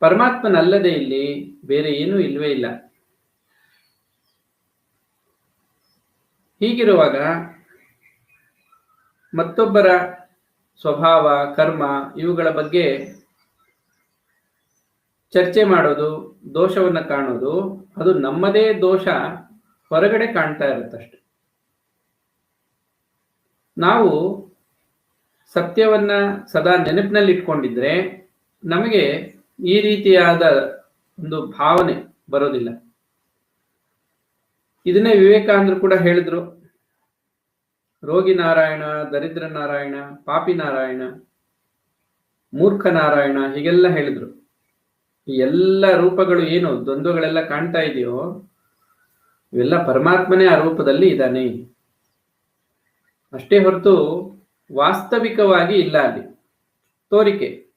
ಪರಮಾತ್ಮನಲ್ಲದೆ ಇಲ್ಲಿ ಬೇರೆ ಏನೂ ಇಲ್ವೇ ಇಲ್ಲ. ಹೀಗಿರುವಾಗ ಮತ್ತೊಬ್ಬರ ಸ್ವಭಾವ, ಕರ್ಮ ಇವುಗಳ ಬಗ್ಗೆ ಚರ್ಚೆ ಮಾಡೋದು, ದೋಷವನ್ನ ಕಾಣೋದು, ಅದು ನಮ್ಮದೇ ದೋಷ ಹೊರಗಡೆ ಕಾಣ್ತಾ ಇರುತ್ತಷ್ಟೆ. ನಾವು ಸತ್ಯವನ್ನ ಸದಾ ನೆನಪಿನಲ್ಲಿ ಇಟ್ಕೊಂಡಿದ್ರೆ ನಮಗೆ ಈ ರೀತಿಯಾದ ಒಂದು ಭಾವನೆ ಬರೋದಿಲ್ಲ. ಇದನ್ನೇ ವಿವೇಕಾನಂದರು ಕೂಡ ಹೇಳಿದ್ರು. ರೋಗಿ ನಾರಾಯಣ, ದರಿದ್ರ ನಾರಾಯಣ, ಪಾಪಿ ನಾರಾಯಣ, ಮೂರ್ಖ ನಾರಾಯಣ ಹೀಗೆಲ್ಲ ಹೇಳಿದ್ರು. ಈ ಎಲ್ಲ ರೂಪಗಳು ಏನು ದ್ವಂದ್ವಗಳೆಲ್ಲ ಕಾಣ್ತಾ ಇದೆಯೋ, ಇವೆಲ್ಲ ಪರಮಾತ್ಮನೇ ಆ ರೂಪದಲ್ಲಿ ಇದ್ದಾನೆ. ಅಷ್ಟೇ ಹೊರತು ವಾಸ್ತವಿಕವಾಗಿ ಇಲ್ಲ ಅಲ್ಲಿ. ತೋರಿಕೆ.